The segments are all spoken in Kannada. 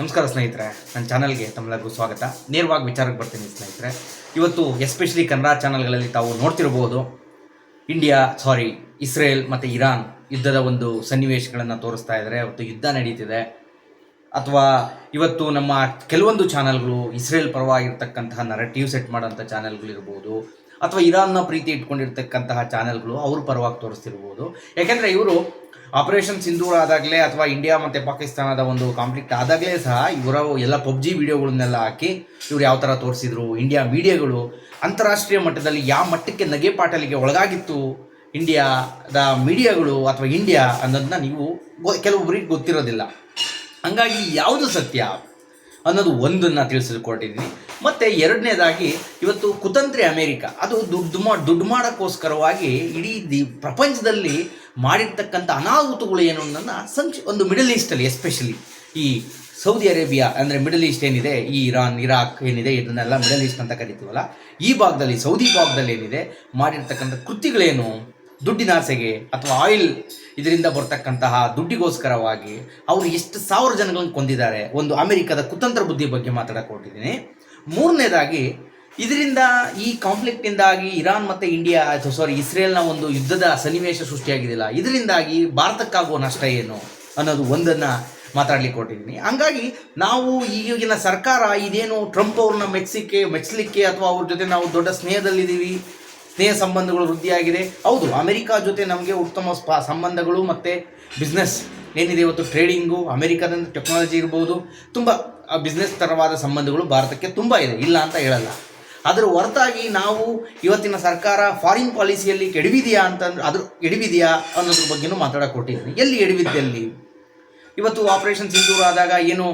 ನಮಸ್ಕಾರ ಸ್ನೇಹಿತರೆ, ನನ್ನ ಚಾನಲ್ಗೆ ತಮ್ಮೆಲ್ಲರಿಗೂ ಸ್ವಾಗತ. ನೇರವಾಗಿ ವಿಚಾರಕ್ಕೆ ಬರ್ತೀನಿ ಸ್ನೇಹಿತರೆ. ಇವತ್ತು ಎಸ್ಪೆಷಲಿ ಕನ್ನಡ ಚಾನಲ್ಗಳಲ್ಲಿ ತಾವು ನೋಡ್ತಿರ್ಬೋದು, ಇಂಡಿಯಾ, ಸಾರಿ, ಇಸ್ರೇಲ್ ಮತ್ತು ಇರಾನ್ ಯುದ್ಧದ ಒಂದು ಸನ್ನಿವೇಶಗಳನ್ನು ತೋರಿಸ್ತಾ ಇದ್ದಾರೆ. ಇವತ್ತು ಯುದ್ಧ ನಡೀತಿದೆ. ಅಥವಾ ಇವತ್ತು ನಮ್ಮ ಕೆಲವೊಂದು ಚಾನಲ್ಗಳು ಇಸ್ರೇಲ್ ಪರವಾಗಿರ್ತಕ್ಕಂತಹ ನರೇಟಿವ್ ಸೆಟ್ ಮಾಡೋಂಥ ಚಾನಲ್ಗಳಿರ್ಬೋದು ಅಥವಾ ಇರಾನ್ನ ಪ್ರೀತಿ ಇಟ್ಕೊಂಡಿರ್ತಕ್ಕಂತಹ ಚಾನೆಲ್ಗಳು ಅವ್ರ ಪರವಾಗಿ ತೋರಿಸ್ತಿರ್ಬೋದು. ಯಾಕೆಂದರೆ ಇವರು ಆಪರೇಷನ್ ಸಿಂಧೂರ್ ಆದಾಗಲೇ ಅಥವಾ ಇಂಡಿಯಾ ಮತ್ತು ಪಾಕಿಸ್ತಾನದ ಒಂದು ಕಾನ್ಫ್ಲಿಕ್ಟ್ ಆದಾಗಲೇ ಸಹ ಇವರ ಎಲ್ಲ ಪಬ್ಜಿ ವಿಡಿಯೋಗಳನ್ನೆಲ್ಲ ಹಾಕಿ ಇವ್ರು ಯಾವ ಥರ ತೋರಿಸಿದ್ರು, ಇಂಡಿಯಾ ಮೀಡಿಯಾಗಳು ಅಂತಾರಾಷ್ಟ್ರೀಯ ಮಟ್ಟದಲ್ಲಿ ಯಾವ ಮಟ್ಟಕ್ಕೆ ನಗೆ ಪಾಟಲಿಗೆ ಒಳಗಾಗಿತ್ತು, ಇಂಡಿಯಾದ ಮೀಡಿಯಾಗಳು ಅಥವಾ ಇಂಡಿಯಾ ಅನ್ನೋದನ್ನ ನೀವು ಕೆಲವೊಬ್ಬರಿಗೆ ಗೊತ್ತಿರೋದಿಲ್ಲ. ಹಂಗಾಗಿ ಯಾವುದು ಸತ್ಯ? ಅನ್ನೋದು ಒಂದನ್ನು ತಿಳಿಸಿಕೊಟ್ಟಿದ್ದೀನಿ ಮತ್ತು ಎರಡನೇದಾಗಿ ಇವತ್ತು ಕುತಂತ್ರಿ ಅಮೇರಿಕ. ಅದು ದುಡ್ಡು ಮಾ, ದುಡ್ಡು ಮಾಡೋಕ್ಕೋಸ್ಕರವಾಗಿ ಇಡೀ ದಿ, ಪ್ರಪಂಚದಲ್ಲಿ ಮಾಡಿರ್ತಕ್ಕಂಥ ಅನಾಹುತಗಳು ಏನು ಅನ್ನೋದನ್ನು ಸಂಕ್ಷ ಒಂದು ಮಿಡಲ್ ಈಸ್ಟಲ್ಲಿ ಎಸ್ಪೆಷಲಿ ಈ ಸೌದಿ ಅರೇಬಿಯಾ ಅಂದರೆ ಮಿಡಲ್ ಈಸ್ಟ್ ಏನಿದೆ ಈ ಇರಾನ್ ಇರಾಕ್ ಏನಿದೆ, ಇದನ್ನೆಲ್ಲ ಮಿಡಲ್ ಈಸ್ಟ್ ಅಂತ ಕರಿತೀವಲ್ಲ, ಈ ಭಾಗದಲ್ಲಿ, ಸೌದಿ ಭಾಗದಲ್ಲಿ ಏನಿದೆ, ಮಾಡಿರ್ತಕ್ಕಂಥ ಕೃತಿಗಳೇನು? ದುಡ್ಡಿನ ಆಸೆಗೆ ಅಥವಾ ಆಯಿಲ್ ಇದರಿಂದ ಬರ್ತಕ್ಕಂತಹ ದುಡ್ಡಿಗೋಸ್ಕರವಾಗಿ ಅವರು ಎಷ್ಟು ಸಾವಿರ ಜನಗಳನ್ನು ಕೊಂದಿದ್ದಾರೆ, ಒಂದು ಅಮೆರಿಕದ ಕುತಂತ್ರ ಬುದ್ಧಿ ಬಗ್ಗೆ ಮಾತಾಡಕ್ಕೆ ಹೊರಟಿದ್ದೀನಿ. ಮೂರನೇದಾಗಿ, ಇದರಿಂದ ಈ ಕಾನ್ಫ್ಲಿಕ್ಟಿಂದಾಗಿ ಇರಾನ್ ಮತ್ತು ಇಂಡಿಯಾ ಅಥವಾ ಸಾರಿ ಇಸ್ರೇಲ್ನ ಒಂದು ಯುದ್ಧದ ಸನ್ನಿವೇಶ ಸೃಷ್ಟಿಯಾಗಿದ್ದಿಲ್ಲ. ಇದರಿಂದಾಗಿ ಭಾರತಕ್ಕಾಗುವ ನಷ್ಟ ಏನು ಅನ್ನೋದು ಒಂದನ್ನು ಮಾತಾಡ್ಲಿಕ್ಕೆ ಕೊಟ್ಟಿದ್ದೀನಿ ಹಂಗಾಗಿ ನಾವು ಈಗಿನ ಸರ್ಕಾರ, ಇದೇನು ಟ್ರಂಪ್ ಅವ್ರನ್ನ ಮೆಚ್ಚಿಕೆ ಮೆಚ್ಚಲಿಕ್ಕೆ ಅಥವಾ ಅವ್ರ ಜೊತೆ ನಾವು ದೊಡ್ಡ ಸ್ನೇಹದಲ್ಲಿದ್ದೀವಿ ಸ್ನೇಹ ಸಂಬಂಧಗಳು ವೃದ್ಧಿಯಾಗಿದೆ. ಹೌದು, ಅಮೆರಿಕಾ ಜೊತೆ ನಮಗೆ ಉತ್ತಮ ಸಂಬಂಧಗಳು ಮತ್ತು ಬಿಸ್ನೆಸ್ ಏನಿದೆ ಇವತ್ತು? ಟ್ರೇಡಿಂಗು ಅಮೆರಿಕಾದಿಂದ ಟೆಕ್ನಾಲಜಿ ಇರ್ಬೋದು. ತುಂಬ ಬಿಸ್ನೆಸ್ ಥರವಾದ ಸಂಬಂಧಗಳು ಭಾರತಕ್ಕೆ ತುಂಬ ಇದೆ. ಇಲ್ಲ ಅಂತ ಹೇಳಲ್ಲ. ಅದರ ಹೊರತಾಗಿ ನಾವು ಇವತ್ತಿನ ಸರ್ಕಾರ ಫಾರಿನ್ ಪಾಲಿಸಿಯಲ್ಲಿ ಎಡವಿದೆಯಾ ಅಂತಂದ್ರೆ ಅದ್ರ ಎಡವಿದೆಯಾ ಅನ್ನೋದ್ರ ಬಗ್ಗೆನೂ ಮಾತಾಡೋಕೆ ಕೊಟ್ಟಿದ್ದೀನಿ. ಎಲ್ಲಿ ಎಡವಿದ್ದಲ್ಲಿ ಇವತ್ತು ಆಪರೇಷನ್ ಸಿಂಧೂರ್ ಆದಾಗ ಏನು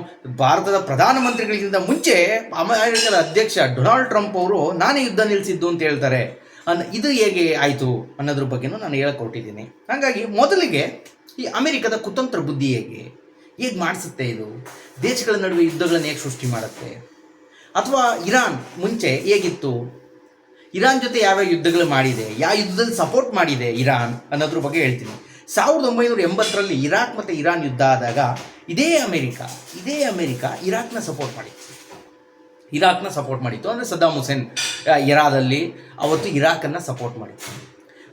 ಭಾರತದ ಪ್ರಧಾನಮಂತ್ರಿಗಳಿಗಿಂತ ಮುಂಚೆ ಅಮೆರಿಕದ ಅಧ್ಯಕ್ಷ ಡೊನಾಲ್ಡ್ ಟ್ರಂಪ್ ಅವರು ನಾನೇ ಯುದ್ಧ ನಿಲ್ಲಿಸಿದ್ದು ಅಂತ ಹೇಳ್ತಾರೆ. ಅನ್ನ ಇದು ಹೇಗೆ ಆಯಿತು ಅನ್ನೋದ್ರ ಬಗ್ಗೆನೂ ನಾನು ಹೇಳ್ಕೊಟ್ಟಿದ್ದೀನಿ. ಹಾಗಾಗಿ ಮೊದಲಿಗೆ ಈ ಅಮೆರಿಕದ ಕುತಂತ್ರ ಬುದ್ಧಿ ಹೇಗೆ ಹೇಗೆ ಮಾಡಿಸುತ್ತೆ ಇದು? ದೇಶಗಳ ನಡುವೆ ಯುದ್ಧಗಳನ್ನು ಹೇಗೆ ಸೃಷ್ಟಿ ಮಾಡುತ್ತೆ? ಅಥವಾ ಇರಾನ್ ಮುಂಚೆ ಹೇಗಿತ್ತು? ಇರಾನ್ ಜೊತೆ ಯಾವ್ಯಾವ ಯುದ್ಧಗಳು ಮಾಡಿದೆ? ಯಾವ ಯುದ್ಧದಲ್ಲಿ ಸಪೋರ್ಟ್ ಮಾಡಿದೆ ಇರಾನ್ ಅನ್ನೋದ್ರ ಬಗ್ಗೆ ಹೇಳ್ತೀನಿ. ಸಾವಿರದ ಒಂಬೈನೂರ ಎಂಬತ್ತರಲ್ಲಿ ಇರಾಕ್ ಮತ್ತು ಇರಾನ್ ಯುದ್ಧ ಆದಾಗ ಇದೇ ಅಮೆರಿಕ ಇದೇ ಅಮೆರಿಕ ಇರಾಕ್ನ ಸಪೋರ್ಟ್ ಮಾಡಿತ್ತು. ಇರಾಕ್ನ ಸಪೋರ್ಟ್ ಮಾಡಿತ್ತು. ಅಂದರೆ ಸದ್ದಾಮ್ ಹುಸೇನ್ ಇರಾದಲ್ಲಿ ಅವತ್ತು ಇರಾಕನ್ನು ಸಪೋರ್ಟ್ ಮಾಡಿತ್ತು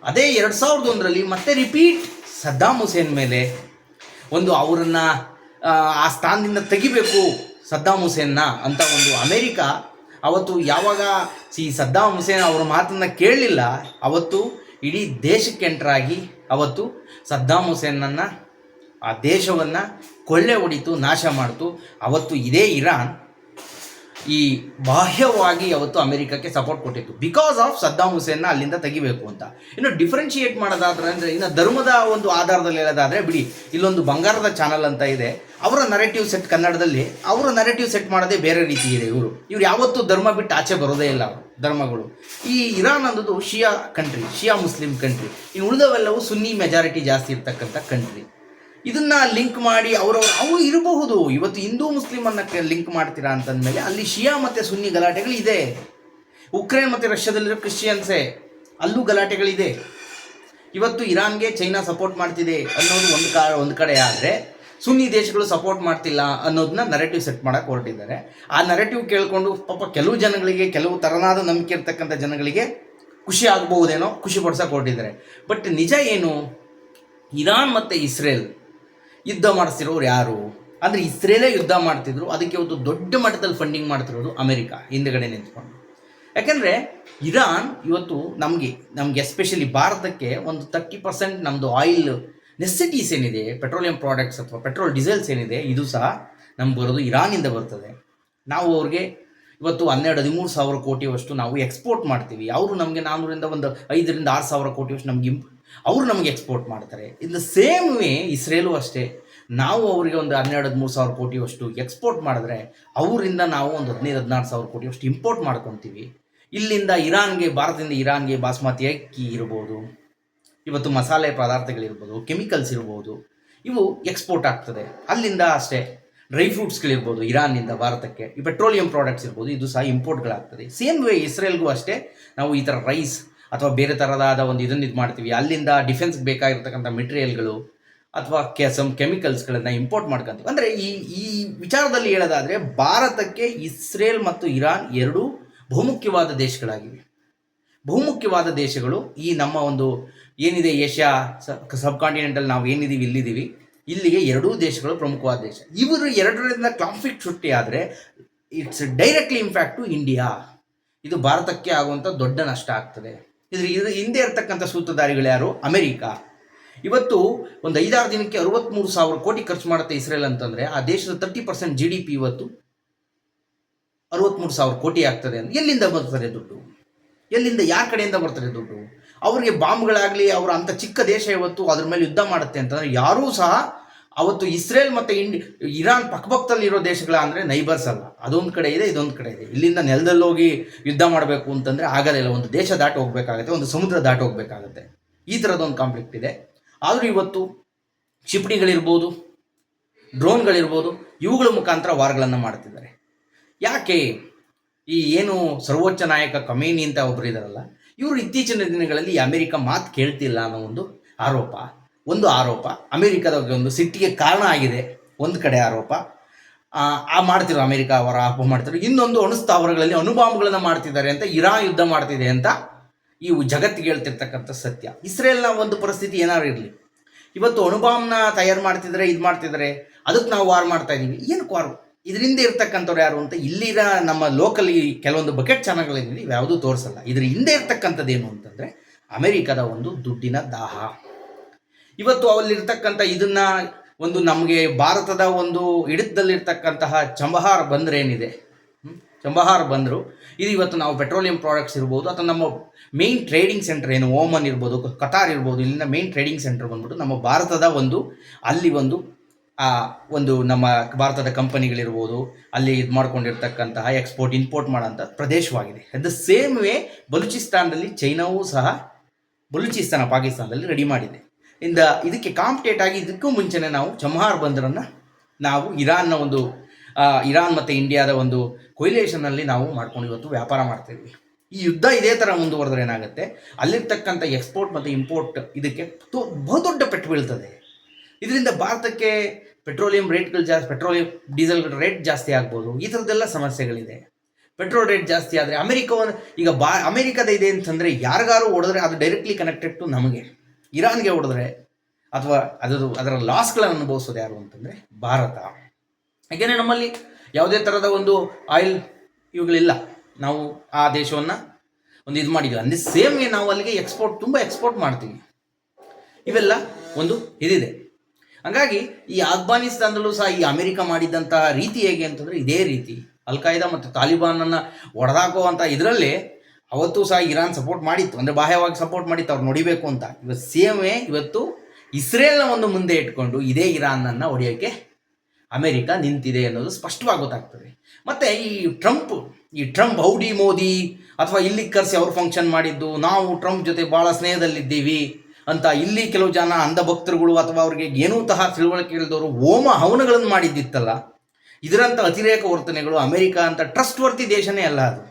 ಅದೇ ಎರಡು ಸಾವಿರದ ಒಂದರಲ್ಲಿ ಮತ್ತೆ ರಿಪೀಟ್ ಸದ್ದಾಮ್ ಹುಸೇನ್ ಮೇಲೆ ಒಂದು ಅವರನ್ನು, ಆ ಸ್ಥಾನದಿಂದ ತೆಗಿಬೇಕು ಸದ್ದಾಮ್ ಹುಸೇನ್ನ ಅಂತ ಒಂದು ಅಮೇರಿಕ ಅವತ್ತು ಯಾವಾಗ ಈ ಸದ್ದಾಮ್ ಹುಸೇನ್ ಅವರ ಮಾತನ್ನು ಕೇಳಲಿಲ್ಲ, ಅವತ್ತು ಇಡೀ ದೇಶಕ್ಕೆ ಎಂಟ್ರಾಗಿ ಅವತ್ತು ಸದ್ದಾಮ್ ಹುಸೇನನ್ನು ಆ ದೇಶವನ್ನು ಕೊಳ್ಳೆ ಹೊಡಿತು, ನಾಶ ಮಾಡಿತು. ಅವತ್ತು ಇದೇ ಇರಾನ್. ಈ ಬಾಹ್ಯವಾಗಿ ಅವತ್ತು ಅಮೆರಿಕಕ್ಕೆ ಸಪೋರ್ಟ್ ಕೊಟ್ಟಿತ್ತು. ಬಿಕಾಸ್ ಆಫ್ ಸದ್ದಾಮ್ ಹುಸೇನ್ನ ಅಲ್ಲಿಂದ ತೆಗಿಬೇಕು ಅಂತ. ಇನ್ನು ಡಿಫ್ರೆನ್ಷಿಯೇಟ್ ಮಾಡೋದಾದ್ರೆ ಅಂದರೆ ಇನ್ನು ಧರ್ಮದ ಒಂದು ಆಧಾರದಲ್ಲಿ ಹೇಳೋದಾದರೆ ಬಿಡಿ, ಇಲ್ಲೊಂದು ಬಂಗಾರದ ಚಾನಲ್ ಅಂತ ಇದೆ. ಅವರ ನರೇಟಿವ್ ಸೆಟ್ ಕನ್ನಡದಲ್ಲಿ, ಅವರ ನರೇಟಿವ್ ಸೆಟ್ ಮಾಡೋದೇ ಬೇರೆ ರೀತಿ ಇದೆ ಇವರು. ಇವ್ರು ಯಾವತ್ತೂ ಧರ್ಮ ಬಿಟ್ಟು ಆಚೆ ಬರೋದೇ ಇಲ್ಲ ಧರ್ಮಗಳು. ಈ ಇರಾನ್ ಅನ್ನೋದು ಶಿಯಾ ಕಂಟ್ರಿ ಶಿಯಾ ಮುಸ್ಲಿಂ ಕಂಟ್ರಿ ಇನ್ನು ಉಳಿದವೆಲ್ಲವೂ ಸುನ್ನಿ ಮೆಜಾರಿಟಿ ಜಾಸ್ತಿ ಇರ್ತಕ್ಕಂಥ ಕಂಟ್ರಿ ಇದನ್ನ ಲಿಂಕ್ ಮಾಡಿ ಅವರವರು ಅವು ಇರಬಹುದು. ಇವತ್ತು ಹಿಂದೂ ಮುಸ್ಲಿಮನ್ನ ಲಿಂಕ್ ಮಾಡ್ತೀರಾ ಅಂತಂದಮೇಲೆ ಅಲ್ಲಿ ಶಿಯಾ ಮತ್ತು ಸುನ್ನಿ ಗಲಾಟೆಗಳು ಇದೆ. ಉಕ್ರೇನ್ ಮತ್ತು ರಷ್ಯಾದಲ್ಲಿರೋ ಕ್ರಿಶ್ಚಿಯನ್ಸೇ, ಅಲ್ಲೂ ಗಲಾಟೆಗಳಿದೆ. ಇವತ್ತು ಇರಾನ್ಗೆ ಚೈನಾ ಸಪೋರ್ಟ್ ಮಾಡ್ತಿದೆ ಅನ್ನೋದು ಒಂದು ಕಾ, ಒಂದು ಕಡೆ ಆದರೆ ಸುನ್ನಿ ದೇಶಗಳು ಸಪೋರ್ಟ್ ಮಾಡ್ತಿಲ್ಲ ಅನ್ನೋದನ್ನ ನರೇಟಿವ್ ಸೆಟ್ ಮಾಡಕ್ಕೆ ಹೊರಟಿದ್ದಾರೆ. ಆ ನರೇಟಿವ್ ಕೇಳಿಕೊಂಡು ಪಾಪ ಕೆಲವು ಜನಗಳಿಗೆ, ಕೆಲವು ತರನಾದ ನಂಬಿಕೆ ಇರ್ತಕ್ಕಂಥ ಜನಗಳಿಗೆ ಖುಷಿ ಆಗಬಹುದೇನೋ ಖುಷಿ ಪಡಿಸೋಕೆ ಹೊರಟಿದ್ದಾರೆ. ಬಟ್ ನಿಜ ಏನು? ಇರಾನ್ ಮತ್ತು ಇಸ್ರೇಲ್ ಯುದ್ಧ ಮಾಡಿಸ್ತಿರೋರು ಯಾರು? ಅಂದರೆ ಇಸ್ರೇಲೇ ಯುದ್ಧ ಮಾಡ್ತಿದ್ರು, ಅದಕ್ಕೆ ಇವತ್ತು ದೊಡ್ಡ ಮಟ್ಟದಲ್ಲಿ ಫಂಡಿಂಗ್ ಮಾಡ್ತಿರೋದು ಅಮೆರಿಕ, ಹಿಂದಗಡೆ ನಿಂತ್ಕೊಂಡು. ಯಾಕೆಂದರೆ ಇರಾನ್ ಇವತ್ತು ನಮಗೆ ನಮಗೆ ಎಸ್ಪೆಷಲಿ ಭಾರತಕ್ಕೆ ಒಂದು ತರ್ಟಿ ಪರ್ಸೆಂಟ್ ನಮ್ಮದು ಆಯಿಲ್ ನೆಸೆಸಿಟೀಸ್ ಏನಿದೆ ಪೆಟ್ರೋಲಿಯಂ ಪ್ರಾಡಕ್ಟ್ಸ್ ಅಥವಾ ಪೆಟ್ರೋಲ್ ಡೀಸೆಲ್ಸ್ ಏನಿದೆ, ಇದು ಸಹ ನಮ್ಗೆ ಬರೋದು ಇರಾನಿಂದ ಬರ್ತದೆ. ನಾವು ಅವ್ರಿಗೆ ಇವತ್ತು ಹನ್ನೆರಡು, ಹದಿಮೂರು ಸಾವಿರ ಕೋಟಿಯಷ್ಟು ನಾವು ಎಕ್ಸ್ಪೋರ್ಟ್ ಮಾಡ್ತೀವಿ. ಅವರು ನಮಗೆ ನಾನ್ನೂರಿಂದ ಒಂದು ಐದರಿಂದ ಆರು ಸಾವಿರ ಕೋಟಿಯಷ್ಟು ನಮ್ಗೆ ಇಂಪ್ ಅವರು ನಮಗೆ ಎಕ್ಸ್ಪೋರ್ಟ್ ಮಾಡ್ತಾರೆ. In the same way Israel ಅಷ್ಟೇ. ನಾವು ಅವರಿಗೆ ಒಂದು ಹನ್ನೆರಡು, ಹದಿಮೂರು ಸಾವಿರ ಕೋಟಿಯಷ್ಟು ಎಕ್ಸ್ಪೋರ್ಟ್ ಮಾಡಿದ್ರೆ ಅವರಿಂದ ನಾವು ಒಂದು ಹದಿನೈದು, ಹದಿನಾರು ಸಾವಿರ ಕೋಟಿಯಷ್ಟು ಇಂಪೋರ್ಟ್ ಮಾಡ್ಕೊತೀವಿ. ಇಲ್ಲಿಂದ ಇರಾನ್ಗೆ, ಭಾರತದಿಂದ ಇರಾನ್ಗೆ ಬಾಸ್ಮತಿ ಅಕ್ಕಿ ಇರ್ಬೋದು. ಇವತ್ತು ಮಸಾಲೆ ಪದಾರ್ಥಗಳಿರ್ಬೋದು ಕೆಮಿಕಲ್ಸ್ ಇರ್ಬೋದು. ಇವು ಎಕ್ಸ್ಪೋರ್ಟ್ ಆಗ್ತದೆ. ಅಲ್ಲಿಂದ ಅಷ್ಟೇ. ಡ್ರೈ ಫ್ರೂಟ್ಸ್ಗಳಿರ್ಬೋದು ಇರಾನ್ನಿಂದ ಭಾರತಕ್ಕೆ. ಈ ಪೆಟ್ರೋಲಿಯಂ ಪ್ರಾಡಕ್ಟ್ಸ್ ಇರ್ಬೋದು, ಇದು ಸಹ ಇಂಪೋರ್ಟ್ಗಳಾಗ್ತದೆ ಸೇಮ್ ವೇ ಇಸ್ರೇಲ್ಗೂ ಅಷ್ಟೇ. ನಾವು ಈ ಥರ ರೈಸ್ ಅಥವಾ ಬೇರೆ ಥರದಾದ ಒಂದು ಇದನ್ನು ಇದು ಮಾಡ್ತೀವಿ. ಅಲ್ಲಿಂದ ಡಿಫೆನ್ಸ್ಗೆ ಬೇಕಾಗಿರ್ತಕ್ಕಂಥ ಮೆಟೀರಿಯಲ್ಗಳು ಅಥವಾ ಕೆ ಸಮ್ ಕೆಮಿಕಲ್ಸ್ಗಳನ್ನು ಇಂಪೋರ್ಟ್ ಮಾಡ್ಕೊಂತೀವಿ. ಅಂದರೆ ಈ ಈ ವಿಚಾರದಲ್ಲಿ ಹೇಳೋದಾದರೆ ಭಾರತಕ್ಕೆ ಇಸ್ರೇಲ್ ಮತ್ತು ಇರಾನ್ ಎರಡೂ ಬಹುಮುಖ್ಯವಾದ ದೇಶಗಳಾಗಿವೆ. ಬಹುಮುಖ್ಯವಾದ ದೇಶಗಳು ಈ ನಮ್ಮ ಒಂದು ಏನಿದೆ ಏಷ್ಯಾ ಸಬ್ ಕಾಂಟಿನೆಂಟಲ್ ನಾವು ಏನಿದ್ದೀವಿ ಇಲ್ಲಿದ್ದೀವಿ ಇಲ್ಲಿಗೆ ಎರಡೂ ದೇಶಗಳು ಪ್ರಮುಖವಾದ ದೇಶ. ಇವರು ಎರಡರಿಂದ ಕಾನ್ಫ್ಲಿಕ್ಟ್ ಸೃಷ್ಟಿ ಆದರೆ it's directly impact to India ಇದು ಭಾರತಕ್ಕೆ ಆಗುವಂಥ ದೊಡ್ಡ ನಷ್ಟ ಆಗ್ತದೆ. ಇದ್ರ ಇದು ಹಿಂದೆ ಇರ್ತಕ್ಕಂಥ ಸೂತ್ರಧಾರಿಗಳು ಯಾರು? ಅಮೆರಿಕ. ಇವತ್ತು ಒಂದು ಐದಾರು ದಿನಕ್ಕೆ ಅರವತ್ತ್ಮೂರು ಸಾವಿರ ಕೋಟಿ ಖರ್ಚು ಮಾಡುತ್ತೆ ಇಸ್ರೇಲ್ ಅಂತಂದರೆ ಆ ದೇಶದ thirty percent G D P ಇವತ್ತು ಅರವತ್ತ್ಮೂರು ಸಾವಿರ ಕೋಟಿ ಆಗ್ತದೆ ಅಂತ. ಎಲ್ಲಿಂದ ಬರ್ತಾರೆ ದುಡ್ಡು? ಎಲ್ಲಿಂದ, ಯಾರ ಕಡೆಯಿಂದ ಬರ್ತಾರೆ ದುಡ್ಡು? ಅವರಿಗೆ ಬಾಂಬ್ಗಳಾಗಲಿ, ಅವರ ಅಂಥ ಚಿಕ್ಕ ದೇಶ ಇವತ್ತು ಅದ್ರ ಮೇಲೆ ಯುದ್ಧ ಮಾಡುತ್ತೆ ಅಂತಂದರೆ ಯಾರೂ ಸಹ ಅವತ್ತು ಇಸ್ರೇಲ್ ಮತ್ತು ಇಂಡ್, ಇರಾನ್ ಪಕ್ಕಪಕ್ಕದಲ್ಲಿ ಇರೋ ದೇಶಗಳ ಅಂದರೆ ನೈಬರ್ಸ್ ಅಲ್ಲ. ಅದೊಂದು ಕಡೆ ಇದೆ, ಇದೊಂದು ಕಡೆ ಇದೆ. ಇಲ್ಲಿಂದ ನೆಲದಲ್ಲಿ ಹೋಗಿ ಯುದ್ಧ ಮಾಡಬೇಕು ಅಂತಂದರೆ ಆಗೋದಿಲ್ಲ ಒಂದು ದೇಶ ದಾಟಿ ಹೋಗಬೇಕಾಗತ್ತೆ, ಒಂದು ಸಮುದ್ರ ದಾಟಿ ಹೋಗಬೇಕಾಗತ್ತೆ. ಈ ಥರದೊಂದು ಕಾನ್ಫ್ಲಿಕ್ಟ್ ಇದೆ. ಆದರೂ ಇವತ್ತು ಕ್ಷಿಪಣಿಗಳಿರ್ಬೋದು ಡ್ರೋನ್ಗಳಿರ್ಬೋದು, ಇವುಗಳ ಮುಖಾಂತರ ವಾರಗಳನ್ನು ಮಾಡ್ತಿದ್ದಾರೆ. ಯಾಕೆ ಈ ಏನು ಸರ್ವೋಚ್ಚ ನಾಯಕ ಕಮೇನಿ ಅಂತ ಒಬ್ಬರು ಇದ್ದಾರಲ್ಲ ಇವರು ಇತ್ತೀಚಿನ ದಿನಗಳಲ್ಲಿ ಅಮೆರಿಕ ಮಾತು ಕೇಳ್ತಿಲ್ಲ ಅನ್ನೋ ಒಂದು ಆರೋಪ. ಒಂದು ಆರೋಪ ಅಮೆರಿಕದ ಒಂದು ಸಿಟ್ಟಿಗೆ ಕಾರಣ ಆಗಿದೆ ಒಂದು ಕಡೆ ಆರೋಪ. ಆ, ಮಾಡ್ತಿರೋ ಅಮೆರಿಕ ಅವರ ಆರೋಪ ಮಾಡ್ತಿರೋ ಇನ್ನೊಂದು ಅಣುಸ್ಥಾವರಗಳಲ್ಲಿ ಅಣುಬಾಂಬ್ಗಳನ್ನು ಮಾಡ್ತಿದ್ದಾರೆ ಅಂತ ಇರಾನ್ ಯುದ್ಧ ಮಾಡ್ತಿದೆ ಅಂತ ಈ ಜಗತ್ತಿಗೆ ಹೇಳ್ತಿರ್ತಕ್ಕಂಥ ಸತ್ಯ. ಇಸ್ರೇಲ್ನ ಒಂದು ಪರಿಸ್ಥಿತಿ ಏನಾದ್ರು ಇರಲಿ. ಇವತ್ತು ಅಣುಬಾಂಬ್ನ ತಯಾರು ಮಾಡ್ತಿದ್ರೆ ಇದು ಮಾಡ್ತಿದ್ದಾರೆ ಅದಕ್ಕೆ ನಾವು ವಾರ್ ಮಾಡ್ತಾ ಇದ್ದೀವಿ ಏನಕ್ಕೆ ವಾರ್? ಇದರಿಂದ ಇರ್ತಕ್ಕಂಥವ್ರು ಯಾರು ಅಂತ ಇಲ್ಲಿರ ನಮ್ಮ ಲೋಕಲ್ ಕೆಲವೊಂದು ಬಕೆಟ್ ಚಾನಲ್ಗಳೇನಿದೆ ಯಾವುದೂ ತೋರಿಸಲ್ಲ. ಇದ್ರ ಹಿಂದೆ ಇರ್ತಕ್ಕಂಥದ್ದೇನು ಅಂತಂದರೆ ಅಮೆರಿಕದ ಒಂದು ದುಡ್ಡಿನ ದಾಹ. ಇವತ್ತು ಅಲ್ಲಿರ್ತಕ್ಕಂಥ ಇದನ್ನ ಒಂದು ನಮಗೆ ಭಾರತದ ಒಂದು ಹಿಡಿತದಲ್ಲಿರ್ತಕ್ಕಂತಹ ಚಂಬಹಾರ್ ಬಂದ್ರೇನಿದೆ? ಚಂಬಹಾರ್ ಬಂದರು. ಇದು ಇವತ್ತು ನಾವು ಪೆಟ್ರೋಲಿಯಂ ಪ್ರಾಡಕ್ಟ್ಸ್ ಇರ್ಬೋದು, ಅಥವಾ ನಮ್ಮ ಮೇನ್ ಟ್ರೇಡಿಂಗ್ ಸೆಂಟರ್ ಏನು, ಓಮನ್ ಇರ್ಬೋದು, ಕತಾರ್ ಇರ್ಬೋದು, ಇಲ್ಲಿನ ಮೇನ್ ಟ್ರೇಡಿಂಗ್ ಸೆಂಟರ್ ಬಂದ್ಬಿಟ್ಟು ನಮ್ಮ ಭಾರತದ ಒಂದು, ಅಲ್ಲಿ ಒಂದು, ಆ, ಒಂದು ನಮ್ಮ ಭಾರತದ ಕಂಪನಿಗಳಿರ್ಬೋದು, ಅಲ್ಲಿ ಇದು ಮಾಡ್ಕೊಂಡಿರ್ತಕ್ಕಂತಹ ಎಕ್ಸ್ಪೋರ್ಟ್ ಇಂಪೋರ್ಟ್ ಮಾಡೋಂಥ ಪ್ರದೇಶವಾಗಿದೆ. ಅಟ್ ದ ಸೇಮ್ ವೇ ಬಲೂಚಿಸ್ತಾನದಲ್ಲಿ, ಚೈನಾವೂ ಸಹ ಬಲೂಚಿಸ್ತಾನ ಪಾಕಿಸ್ತಾನದಲ್ಲಿ ರೆಡಿ ಮಾಡಿದೆ. ಇಂದ ಇದಕ್ಕೆ ಕಾಂಪಿಟೇಟ್ ಆಗಿ ಇದಕ್ಕೂ ಮುಂಚೆನೇ ನಾವು ಚಮಹಾರ್ ಬಂದರನ್ನು ನಾವು ಇರಾನ್ನ ಒಂದು ಇರಾನ್ ಮತ್ತು ಇಂಡಿಯಾದ ಒಂದು ಕೊಯ್ಲೇಷನಲ್ಲಿ ನಾವು ಮಾಡ್ಕೊಂಡು ಇವತ್ತು ವ್ಯಾಪಾರ ಮಾಡ್ತಿದ್ವಿ. ಈ ಯುದ್ಧ ಇದೇ ಥರ ಮುಂದುವರೆದ್ರೆ ಏನಾಗುತ್ತೆ? ಅಲ್ಲಿರ್ತಕ್ಕಂಥ ಎಕ್ಸ್ಪೋರ್ಟ್ ಮತ್ತು ಇಂಪೋರ್ಟ್ ಇದಕ್ಕೆ ತು- ಬಹುದೊಡ್ಡ ಪೆಟ್ಟು ಬೀಳ್ತದೆ. ಇದರಿಂದ ಭಾರತಕ್ಕೆ ಪೆಟ್ರೋಲಿಯಂ ರೇಟ್ಗಳು ಜಾಸ್ತಿ ಪೆಟ್ರೋಲಿಯಂ ಡೀಸೆಲ್ ರೇಟ್ ಜಾಸ್ತಿ ಆಗ್ಬೋದು. ಈ ಥರದ್ದೆಲ್ಲ ಸಮಸ್ಯೆಗಳಿದೆ. ಪೆಟ್ರೋಲ್ ರೇಟ್ ಜಾಸ್ತಿ ಆದರೆ ಅಮೆರಿಕವನ್ನು, ಈಗ ಬಾ, ಅಮೆರಿಕದ ಇದೆ ಅಂತಂದರೆ ಯಾರಿಗಾರು ಹೊಡೆದ್ರೆ ಅದು ಡೈರೆಕ್ಟ್ಲಿ ಕನೆಕ್ಟೆಡ್ ಟು ನಮಗೆ. ಇರಾನ್ಗೆ ಹೊಡೆದ್ರೆ ಅಥವಾ ಅದರ ಅದರ ಲಾಸ್ಗಳನ್ನು ಅನುಭವಿಸೋದು ಯಾರು ಅಂತಂದರೆ ಭಾರತ. ಯಾಕೆಂದರೆ ನಮ್ಮಲ್ಲಿ ಯಾವುದೇ ಥರದ ಒಂದು ಆಯಿಲ್ ಇವುಗಳಿಲ್ಲ. ನಾವು ಆ ದೇಶವನ್ನು ಒಂದು ಇದು ಮಾಡಿದ್ವಿ ಅಂದರೆ ಸೇಮ್ ನಾವು ಅಲ್ಲಿಗೆ ಎಕ್ಸ್ಪೋರ್ಟ್ ತುಂಬ ಎಕ್ಸ್ಪೋರ್ಟ್ ಮಾಡ್ತೀವಿ. ಇವೆಲ್ಲ ಒಂದು ಇದಿದೆ. ಹಾಗಾಗಿ ಈ ಅಫ್ಘಾನಿಸ್ತಾನದಲ್ಲೂ ಸಹ ಈ ಅಮೆರಿಕ ಮಾಡಿದ್ದಂತಹ ರೀತಿ ಹೇಗೆ ಅಂತಂದರೆ ಇದೇ ರೀತಿ. ಅಲ್ ಕಾಯ್ದಾ ಮತ್ತು ತಾಲಿಬಾನನ್ನು ಅಂತ ಇದರಲ್ಲಿ ಅವತ್ತು ಸಹ ಇರಾನ್ ಸಪೋರ್ಟ್ ಮಾಡಿತ್ತು. ಅಂದರೆ ಬಾಹ್ಯವಾಗಿ ಸಪೋರ್ಟ್ ಮಾಡಿತ್ತು, ಅವ್ರು ನೋಡಿಬೇಕು ಅಂತ. ಇವತ್ತು ಸೇಮೇ ಇವತ್ತು ಇಸ್ರೇಲ್ನ ಒಂದು ಮುಂದೆ ಇಟ್ಕೊಂಡು ಇದೇ ಇರಾನನ್ನು ಹೊಡೆಯೋಕ್ಕೆ ಅಮೆರಿಕ ನಿಂತಿದೆ ಅನ್ನೋದು ಸ್ಪಷ್ಟವಾಗಿ ಗೊತ್ತಾಗ್ತದೆ. ಮತ್ತು ಈ ಟ್ರಂಪ್ ಈ ಟ್ರಂಪ್ ಹೌಡಿ ಮೋದಿ ಅಥವಾ ಇಲ್ಲಿ ಕರೆಸಿ ಅವ್ರು ಫಂಕ್ಷನ್ ಮಾಡಿದ್ದು, ನಾವು ಟ್ರಂಪ್ ಜೊತೆ ಭಾಳ ಸ್ನೇಹದಲ್ಲಿದ್ದೀವಿ ಅಂತ ಇಲ್ಲಿ ಕೆಲವು ಜನ ಅಂಧಭಕ್ತರುಗಳು ಅಥವಾ ಅವ್ರಿಗೆ ಏನೂ ತಹ ತಿಳುವಳಿಕೆ ಇಲ್ಲದವರು ಹೋಮ ಹವನಗಳನ್ನು ಮಾಡಿದ್ದಿತ್ತಲ್ಲ, ಇದರಂಥ ಅತಿರೇಕ ವರ್ತನೆಗಳು ಅಮೆರಿಕ ಅಂತ ಟ್ರಸ್ಟ್ ವರ್ತಿ ದೇಶನೇ ಅಲ್ಲ ಅದು.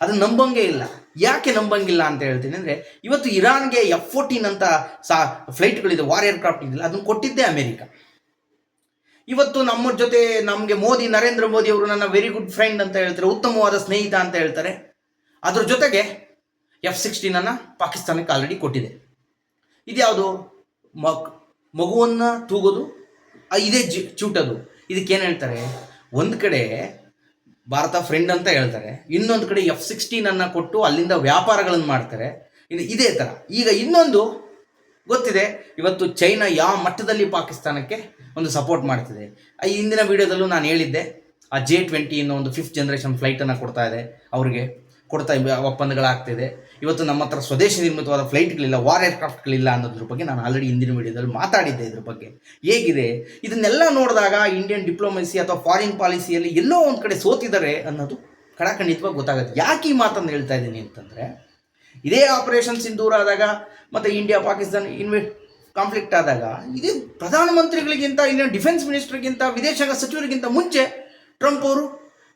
ಅದು ನಂಬಂಗೆ ಇಲ್ಲ. ಯಾಕೆ ನಂಬಂಗಿಲ್ಲ ಅಂತ ಹೇಳ್ತೀನಿ ಅಂದರೆ, ಇವತ್ತು ಇರಾನ್ಗೆ ಎಫ್ ಫೋರ್ಟೀನ್ ಅಂತ ಸಾ ಫ್ಲೈಟ್ಗಳಿದೆ ವಾರ್ ಏರ್ಕ್ರಾಫ್ಟ್ ಇದೆ ಅದನ್ನು ಕೊಟ್ಟಿದ್ದೇ ಅಮೆರಿಕ. ಇವತ್ತು ನಮ್ಮ ಜೊತೆ ನಮಗೆ ಮೋದಿ, ನರೇಂದ್ರ ಮೋದಿ ಅವರು ನನ್ನ ವೆರಿ ಗುಡ್ ಫ್ರೆಂಡ್ ಅಂತ ಹೇಳ್ತಾರೆ, ಉತ್ತಮವಾದ ಸ್ನೇಹಿತ ಅಂತ ಹೇಳ್ತಾರೆ. ಅದ್ರ ಜೊತೆಗೆ ಎಫ್ ಸಿಕ್ಸ್ಟೀನನ್ನು ಪಾಕಿಸ್ತಾನಕ್ಕೆ ಆಲ್ರೆಡಿ ಕೊಟ್ಟಿದೆ. ಇದ್ಯಾವುದು? ಮಗ್, ಮಗುವನ್ನು ತೂಗೋದು? ಇದೇ ಜಿ, ಚೂಟದು. ಇದಕ್ಕೇನು ಹೇಳ್ತಾರೆ? ಒಂದು ಕಡೆ ಭಾರತ ಫ್ರೆಂಡ್ ಅಂತ ಹೇಳ್ತಾರೆ. ಇನ್ನೊಂದು ಕಡೆ ಎಫ್ ಸಿಕ್ಸ್ಟೀನನ್ನು ಕೊಟ್ಟು ಅಲ್ಲಿಂದ ವ್ಯಾಪಾರಗಳನ್ನು ಮಾಡ್ತಾರೆ. ಇನ್ನು ಇದೇ ಥರ ಈಗ ಇನ್ನೊಂದು ಗೊತ್ತಿದೆ. ಇವತ್ತು ಚೈನಾ ಯಾವ ಮಟ್ಟದಲ್ಲಿ ಪಾಕಿಸ್ತಾನಕ್ಕೆ ಒಂದು ಸಪೋರ್ಟ್ ಮಾಡ್ತಿದೆ. ಆ ಹಿಂದಿನ ವಿಡಿಯೋದಲ್ಲೂ ನಾನು ಹೇಳಿದ್ದೆ. ಆ ಜೆ ಟ್ವೆಂಟಿ ಅನ್ನೋ ಒಂದು ಫಿಫ್ತ್ ಜನ್ರೇಷನ್ ಫ್ಲೈಟನ್ನು ಕೊಡ್ತಾ ಇದೆ. ಅವ್ರಿಗೆ ಕೊಡ್ತಾ ಒಪ್ಪಂದಗಳಾಗ್ತಿದೆ. ಇವತ್ತು ನಮ್ಮ ಹತ್ರ ಸ್ವದೇಶ ನಿರ್ಮಿತವಾದ ಫ್ಲೈಟ್ಗಳಿಲ್ಲ ವಾರ್ ಏರ್ಕ್ರಾಫ್ಟ್ಗಳಿಲ್ಲ ಅನ್ನೋದ್ರ ಬಗ್ಗೆ ನಾನು ಆಲ್ರೆಡಿ ಹಿಂದಿನ ವಿಡಿಯೋದಲ್ಲಿ ಮಾತಾಡಿದ್ದೆ ಇದ್ರ ಬಗ್ಗೆ. ಹೇಗಿದೆ? ಇದನ್ನೆಲ್ಲ ನೋಡಿದಾಗ ಇಂಡಿಯನ್ ಡಿಪ್ಲೊಮೆಸಿ ಅಥವಾ ಫಾರಿನ್ ಪಾಲಿಸಿಯಲ್ಲಿ ಎಲ್ಲೋ ಒಂದು ಕಡೆ ಸೋತಿದ್ದಾರೆ ಅನ್ನೋದು ಕಡಾಖಂಡಿತವಾಗಿ ಗೊತ್ತಾಗುತ್ತೆ. ಯಾಕೆ ಈ ಮಾತನ್ನು ಹೇಳ್ತಾ ಇದ್ದೀನಿ ಅಂತಂದರೆ, ಇದೇ ಆಪರೇಷನ್ ಸಿಂಧೂರ್ ಆದಾಗ ಮತ್ತು ಇಂಡಿಯಾ ಪಾಕಿಸ್ತಾನ ಇನ್ವೆ ಕಾನ್ಫ್ಲಿಕ್ಟ್ ಆದಾಗ ಇದೇ ಪ್ರಧಾನಮಂತ್ರಿಗಳಿಗಿಂತ ಇಂಡಿಯನ್ ಡಿಫೆನ್ಸ್ ಮಿನಿಸ್ಟರ್ಗಿಂತ ವಿದೇಶಾಂಗ ಸಚಿವರಿಗಿಂತ ಮುಂಚೆ ಟ್ರಂಪ್ ಅವರು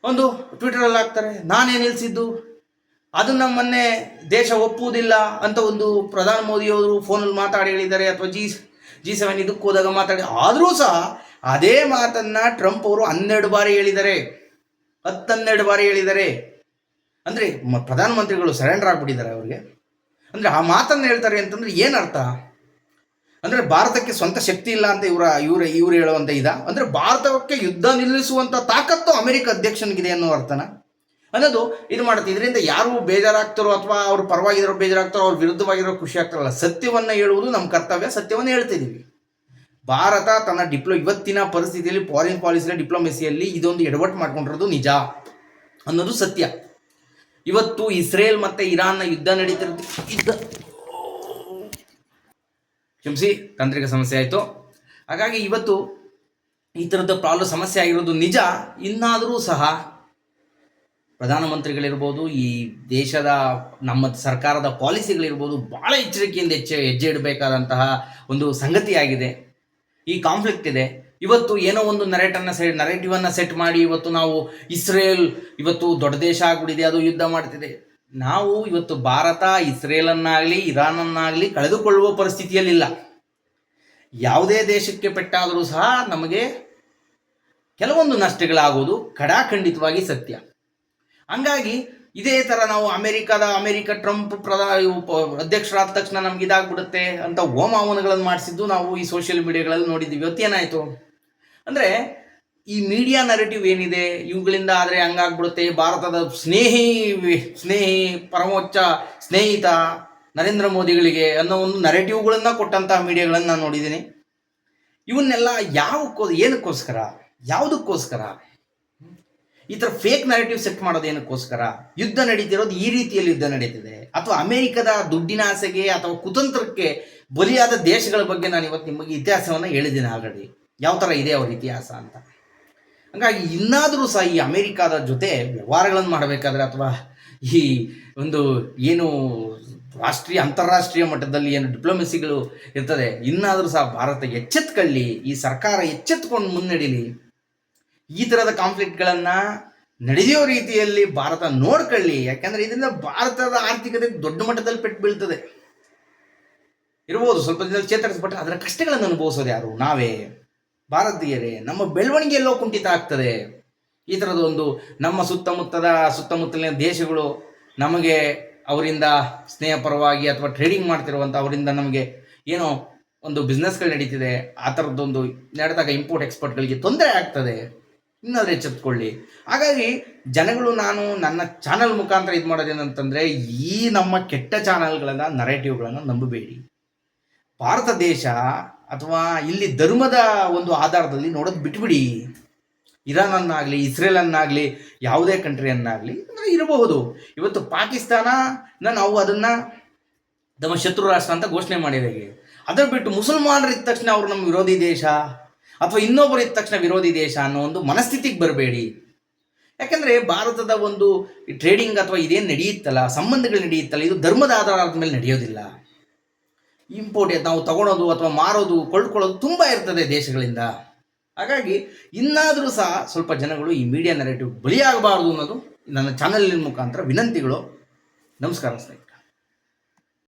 ಒಂದು ಟ್ವಿಟರಲ್ಲಿ ಹಾಕ್ತಾರೆ ನಾನೇ ನಿಲ್ಲಿಸಿದ್ದು ಅದನ್ನು ಮೊನ್ನೆ ದೇಶ ಒಪ್ಪುವುದಿಲ್ಲ ಅಂತ ಒಂದು ಪ್ರಧಾನ ಮೋದಿಯವರು ಫೋನಲ್ಲಿ ಮಾತಾಡಿ ಹೇಳಿದ್ದಾರೆ ಅಥವಾ ಜಿ ಜಿ ಸೆವೆನ್ ಇದಕ್ಕೆ ಹೋದಾಗ ಮಾತಾಡಿ. ಆದರೂ ಸಹ ಅದೇ ಮಾತನ್ನು ಟ್ರಂಪ್ ಅವರು ಹನ್ನೆರಡು ಬಾರಿ ಹೇಳಿದ್ದಾರೆ. ಹತ್ತನ್ನೆರಡು ಬಾರಿ ಹೇಳಿದ್ದಾರೆ. ಅಂದರೆ ಪ್ರಧಾನಮಂತ್ರಿಗಳು ಸರೆಂಡರ್ ಆಗಿಬಿಟ್ಟಿದ್ದಾರೆ ಅವರಿಗೆ. ಅಂದರೆ ಆ ಮಾತನ್ನು ಹೇಳ್ತಾರೆ ಅಂತಂದ್ರೆ ಏನು ಅರ್ಥ? ಅಂದರೆ ಭಾರತಕ್ಕೆ ಸ್ವಂತ ಶಕ್ತಿ ಇಲ್ಲ ಅಂತ ಇವರ ಇವ್ರ ಇವ್ರು ಹೇಳುವಂಥ ಇದ. ಅಂದರೆ ಭಾರತಕ್ಕೆ ಯುದ್ಧ ನಿಲ್ಲಿಸುವಂಥ ತಾಕತ್ತು ಅಮೆರಿಕ ಅಧ್ಯಕ್ಷನಿಗಿದೆ ಅನ್ನೋ ಅರ್ಥನ? ಅನ್ನೋದು ಇದು ಮಾಡುತ್ತೆ. ಇದರಿಂದ ಯಾರು ಬೇಜಾರಾಗ್ತಾರೋ ಅಥವಾ ಅವ್ರ ಪರವಾಗಿರೋ ಬೇಜಾರಾಗ್ತಾರೋ, ಅವ್ರ ವಿರುದ್ಧವಾಗಿರೋ ಖುಷಿ ಆಗ್ತಾರಲ್ಲ, ಸತ್ಯವನ್ನು ಹೇಳುವುದು ನಮ್ಮ ಕರ್ತವ್ಯ, ಸತ್ಯವನ್ನು ಹೇಳ್ತಿದ್ದೀವಿ ಭಾರತ ತನ್ನ ಡಿಪ್ಲೊ, ಇವತ್ತಿನ ಪರಿಸ್ಥಿತಿಯಲ್ಲಿ ಫಾರಿನ್ ಪಾಲಿಸಿನ ಡಿಪ್ಲೊಮೆಸಿಯಲ್ಲಿ ಇದೊಂದು ಎಡವಟ್ಟು ಮಾಡ್ಕೊಂಡಿರೋದು ನಿಜ ಅನ್ನೋದು ಸತ್ಯ. ಇವತ್ತು ಇಸ್ರೇಲ್ ಮತ್ತೆ ಇರಾನ್ನ ಯುದ್ಧ ನಡೀತಿರೋದು ಯುದ್ಧ ಕ್ಷಮಿಸಿ, ತಾಂತ್ರಿಕ ಸಮಸ್ಯೆ ಆಯಿತು. ಹಾಗಾಗಿ ಇವತ್ತು ಈ ಥರದ ಪ್ರಾಬ್ಲಮ್ ಸಮಸ್ಯೆ ಆಗಿರೋದು ನಿಜ. ಇನ್ನಾದರೂ ಸಹ ಪ್ರಧಾನಮಂತ್ರಿಗಳಿರ್ಬೋದು, ಈ ದೇಶದ ನಮ್ಮ ಸರ್ಕಾರದ ಪಾಲಿಸಿಗಳಿರ್ಬೋದು ಭಾಳ ಎಚ್ಚರಿಕೆಯಿಂದ ಹೆಚ್ಚೆ ಹೆಜ್ಜೆ ಇಡಬೇಕಾದಂತಹ ಒಂದು ಸಂಗತಿಯಾಗಿದೆ. ಈ ಕಾನ್ಫ್ಲಿಕ್ಟ್ ಇದೆ. ಇವತ್ತು ಏನೋ ಒಂದು ನರೇಟನ್ನು ಸೆ ನರೇಟಿವನ್ನು ಸೆಟ್ ಮಾಡಿ ಇವತ್ತು ನಾವು ಇಸ್ರೇಲ್, ಇವತ್ತು ದೊಡ್ಡ ದೇಶ ಆಗ್ಬಿಟ್ಟಿದೆ, ಅದು ಯುದ್ಧ ಮಾಡ್ತಿದೆ. ನಾವು ಇವತ್ತು ಭಾರತ ಇಸ್ರೇಲನ್ನಾಗಲಿ, ಇರಾನನ್ನಾಗಲಿ ಕಳೆದುಕೊಳ್ಳುವ ಪರಿಸ್ಥಿತಿಯಲ್ಲಿಲ್ಲ. ಯಾವುದೇ ದೇಶಕ್ಕೆ ಪೆಟ್ಟಾದರೂ ಸಹ ನಮಗೆ ಕೆಲವೊಂದು ನಷ್ಟಗಳಾಗುವುದು ಖಡಾಖಂಡಿತವಾಗಿ ಸತ್ಯ. ಹಂಗಾಗಿ ಇದೇ ಥರ ನಾವು ಅಮೆರಿಕದ ಅಮೆರಿಕ ಟ್ರಂಪ್ ಪ್ರಧಾನ ಅಧ್ಯಕ್ಷರಾದ ತಕ್ಷಣ ನಮ್ಗೆ ಇದಾಗ್ಬಿಡುತ್ತೆ ಅಂತ ಓಮಾವನಗಳನ್ನು ಮಾಡಿಸಿದ್ದು ನಾವು ಈ ಸೋಷಿಯಲ್ ಮೀಡಿಯಾಗಳಲ್ಲಿ ನೋಡಿದ್ದೀವಿ. ಇವತ್ತೇನಾಯಿತು ಅಂದರೆ ಈ ಮೀಡಿಯಾ ನರೇಟಿವ್ ಏನಿದೆ? ಇವುಗಳಿಂದ ಆದರೆ ಹಂಗಾಗ್ಬಿಡುತ್ತೆ. ಭಾರತದ ಸ್ನೇಹಿ ಸ್ನೇಹಿ, ಪರಮೋಚ್ಚ, ಸ್ನೇಹಿತ ನರೇಂದ್ರ ಮೋದಿಗಳಿಗೆ ಅನ್ನೋ ಒಂದು ನರೇಟಿವ್ಗಳನ್ನು ಕೊಟ್ಟಂತಹ ಮೀಡಿಯಾಗಳನ್ನು ನಾನು ನೋಡಿದ್ದೀನಿ. ಇವನ್ನೆಲ್ಲ ಯಾವಕ್ಕೋ ಏನಕ್ಕೋಸ್ಕರ? ಯಾವುದಕ್ಕೋಸ್ಕರ? ಈ ಥರ ಫೇಕ್ ನರೇಟಿವ್ ಸೆಟ್ ಮಾಡೋದೇನಕ್ಕೋಸ್ಕರ ಯುದ್ಧ ನಡೀತಿರೋದು ಈ ರೀತಿಯಲ್ಲಿ ಯುದ್ಧ ನಡೀತಿದೆ? ಅಥವಾ ಅಮೆರಿಕದ ದುಡ್ಡಿನ ಆಸೆಗೆ ಅಥವಾ ಕುತಂತ್ರಕ್ಕೆ ಬಲಿಯಾದ ದೇಶಗಳ ಬಗ್ಗೆ ನಾನು ಇವತ್ತು ನಿಮಗೆ ಇತಿಹಾಸವನ್ನು ಹೇಳಿದ್ದೀನಿ ಆಲ್ರೆಡಿ ಯಾವ ಥರ ಇದೆ ಅವ್ರ ಇತಿಹಾಸ ಅಂತ? ಹಂಗಾಗಿ ಇನ್ನಾದರೂ ಸಹ ಈ ಅಮೆರಿಕಾದ ಜೊತೆ ವ್ಯವಹಾರಗಳನ್ನು ಮಾಡಬೇಕಾದ್ರೆ ಅಥವಾ ಈ ಒಂದು ಏನು ರಾಷ್ಟ್ರೀಯ, ಅಂತಾರಾಷ್ಟ್ರೀಯ ಮಟ್ಟದಲ್ಲಿ ಏನು ಡಿಪ್ಲೊಮೆಸಿಗಳು ಇರ್ತದೆ, ಇನ್ನಾದರೂ ಸಹ ಭಾರತ ಎಚ್ಚೆತ್ಕೊಳ್ಳಿ, ಈ ಸರ್ಕಾರ ಎಚ್ಚೆತ್ಕೊಂಡು ಮುನ್ನಡೀಲಿ. ಈ ಥರದ ಕಾನ್ಫ್ಲಿಕ್ಟ್ಗಳನ್ನು ನಡೆಯೋ ರೀತಿಯಲ್ಲಿ ಭಾರತ ನೋಡ್ಕೊಳ್ಳಿ. ಯಾಕಂದ್ರೆ ಇದರಿಂದ ಭಾರತದ ಆರ್ಥಿಕತೆ ದೊಡ್ಡ ಮಟ್ಟದಲ್ಲಿ ಪೆಟ್ಟು ಬೀಳ್ತದೆ. ಇರ್ಬೋದು, ಸ್ವಲ್ಪ ದಿನದಲ್ಲಿ ಚೇತರಿಸ್ಬಿಟ್ರೆ ಅದರ ಕಷ್ಟಗಳನ್ನು ಅನುಭವಿಸೋದು ಯಾರು? ನಾವೇ. ಭಾರತೀಯರೇ, ನಮ್ಮ ಬೆಳವಣಿಗೆ ಎಲ್ಲೋ ಕುಂಠಿತ ಆಗ್ತದೆ. ಈ ಥರದ ಒಂದು ನಮ್ಮ ಸುತ್ತಮುತ್ತದ, ಸುತ್ತಮುತ್ತಲಿನ ದೇಶಗಳು ನಮಗೆ ಅವರಿಂದ ಸ್ನೇಹಪರವಾಗಿ ಅಥವಾ ಟ್ರೇಡಿಂಗ್ ಮಾಡ್ತಿರುವಂಥ ಅವರಿಂದ ನಮಗೆ ಏನೋ ಒಂದು ಬಿಸ್ನೆಸ್ಗಳು ನಡೀತಿದೆ. ಆ ಥರದ್ದೊಂದು ನಡೆದಾಗ ಇಂಪೋರ್ಟ್ ಎಕ್ಸ್ಪೋರ್ಟ್ಗಳಿಗೆ ತೊಂದರೆ ಆಗ್ತದೆ. ಇನ್ನಾದರೂ ಎಚ್ಚೆತ್ಕೊಳ್ಳಿ ಹಾಗಾಗಿ ಜನಗಳು ನಾನು ನನ್ನ ಚಾನಲ್ ಮುಖಾಂತರ ಇದು ಮಾಡೋದೇನಂತಂದ್ರೆ ಈ ನಮ್ಮ ಕೆಟ್ಟ ಚಾನಲ್ಗಳನ್ನು ನರೇಟಿವ್ಗಳನ್ನು ನಂಬಬೇಡಿ. ಭಾರತ ದೇಶ ಅಥವಾ ಇಲ್ಲಿ ಧರ್ಮದ ಒಂದು ಆಧಾರದಲ್ಲಿ ನೋಡೋದು ಬಿಟ್ಬಿಡಿ. ಇರಾನನ್ನಾಗಲಿ, ಇಸ್ರೇಲನ್ನಾಗಲಿ, ಯಾವುದೇ ಕಂಟ್ರಿಯನ್ನಾಗಲಿ ಅಂದರೆ ಇರಬಹುದು. ಇವತ್ತು ಪಾಕಿಸ್ತಾನ ನಾವು ಅದನ್ನು ನಮ್ಮ ಶತ್ರು ರಾಷ್ಟ್ರ ಅಂತ ಘೋಷಣೆ ಮಾಡಿದಾಗೆ. ಅದನ್ನು ಬಿಟ್ಟು ಮುಸಲ್ಮಾನರಿದ್ದ ತಕ್ಷಣ ಅವರು ನಮ್ಮ ವಿರೋಧಿ ದೇಶ. ಅಥವಾ ಇನ್ನೊಬ್ಬರು ಇದ್ದ ತಕ್ಷಣ ವಿರೋಧಿ ದೇಶ ಅನ್ನೋ ಒಂದು ಮನಸ್ಥಿತಿಗೆ ಬರಬೇಡಿ. ಯಾಕಂದರೆ ಭಾರತದ ಒಂದು ಟ್ರೇಡಿಂಗ್ ಅಥವಾ ಇದೇನು ನಡೆಯುತ್ತಲ್ಲ, ಸಂಬಂಧಗಳು ನಡೆಯುತ್ತಲ್ಲ, ಇದು ಧರ್ಮದ ಆಧಾರದ ಮೇಲೆ ನಡೆಯೋದಿಲ್ಲ. ಇಂಪೋರ್ಟ್ ನಾವು ತಗೊಳೋದು ಅಥವಾ ಮಾರೋದು ಕೊಳ್ಕೊಳ್ಳೋದು ತುಂಬ ಇರ್ತದೆ ದೇಶಗಳಿಂದ. ಹಾಗಾಗಿ ಇನ್ನಾದರೂ ಸಹ ಸ್ವಲ್ಪ ಜನಗಳು ಈ ಮೀಡಿಯಾ ನರೇಟಿವ್ ಬಲಿಯಾಗಬಾರದು ಅನ್ನೋದು ನನ್ನ ಚಾನಲಿನ ಮುಖಾಂತರ ವಿನಂತಿಗಳು. ನಮಸ್ಕಾರ ಸ್ನೇಹಿತರೆ